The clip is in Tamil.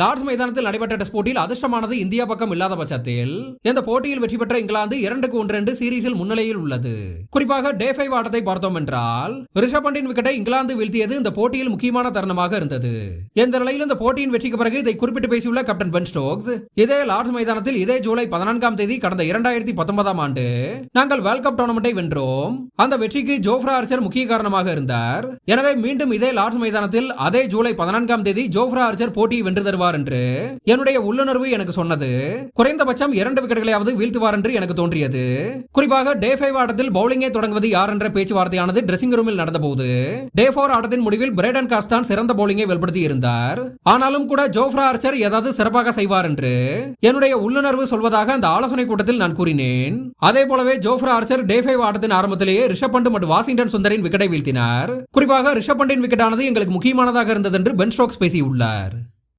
லார்ட்ஸ் மைதானத்தில் நடைபெற்ற டெஸ்ட் போட்டியில் அதிர்ஷ்டமானது இந்தியா பக்கம் இல்லாத பட்சத்தில். இந்த போட்டியில் வெற்றி பெற்ற இங்கிலாந்து இரண்டுக்கு ஒன்று என்று சீரீஸில் முன்னிலையில் உள்ளது. குறிப்பாக டே ஃபைவ் ஆட்டத்தை பார்த்தோம் என்றால் ரிஷப் பண்டின் விக்கெட்டை இங்கிலாந்து வீழ்த்தியது இந்த போட்டியில் முக்கியமான தருணமாக இருந்தது. இந்த நிலையில் இந்த போட்டியின் வெற்றிக்கு பிறகு இதை குறிப்பிட்டு பேசியுள்ள கேப்டன் பென் ஸ்டோக்ஸ் இதே லார்ட்ஸ் மைதானத்தில் இதே ஜூலை பதினான்காம் தேதி கடந்த இரண்டாயிரத்தி பத்தொன்பதாம் ஆண்டு நாங்கள் வேர்ல்ட் கப் டோர்னமெண்ட்டை வென்றோம். அந்த வெற்றிக்கு ஜோஃப்ரா ஆர்ச்சர் முக்கிய காரணமாக இருந்தார். எனவே மீண்டும் இதே லார்ட்ஸ் மைதானத்தில் அதே ஜூலை பதினான்காம் தேதி ஜோஃப்ரா ஆர்ச்சர் போட்டியை வென்று தருவார். என்று என்னுடைய உள்ளுணர்வு எனக்கு சொன்னது. குறைந்தபட்சம் இரண்டு விக்கெட்டுகளையாவது வீழ்த்துவார் என்று எனக்கு தோன்றியது. குறிப்பாக டே ஃபைவ் ஆட்டத்தில் பவுலிங்கே தொடங்குவது யார் என்ற பேச்சுவார்த்தையானது டிரெஸிங் ரூமில் நடந்தபோது டே ஃபோர் ஆட்டத்தின் முடிவில் பிரேடன் காஸ் தான் சிறந்த பவுலிங்கை வெளிப்படுத்தி இருந்தார். ஆனாலும் கூட ஜோஃப்ரா ஆர்ச்சர் ஏதாவது சிறப்பாக செய்வார் என்று என்னுடைய உள்ளுணர்வு சொல்வதாக அந்த ஆலோசனை கூட்டத்தில் நான் கூறினேன். அதே போலவே ஜோஃப்ரா ஆர்ச்சர் டே ஃபைவ் ஆட்டத்தின் ஆரம்பத்திலேயே ரிஷப் பண்ட் மற்றும் வாஷிங்டன் சுந்தரின் விக்கெட்டை வீழ்த்தினார். குறிப்பாக ரிஷப் பண்டின் விக்கெட்டானது எங்களுக்கு முக்கியமானதாக இருந்தது என்று பென் ஸ்டோக்ஸ் பேசியுள்ளார்.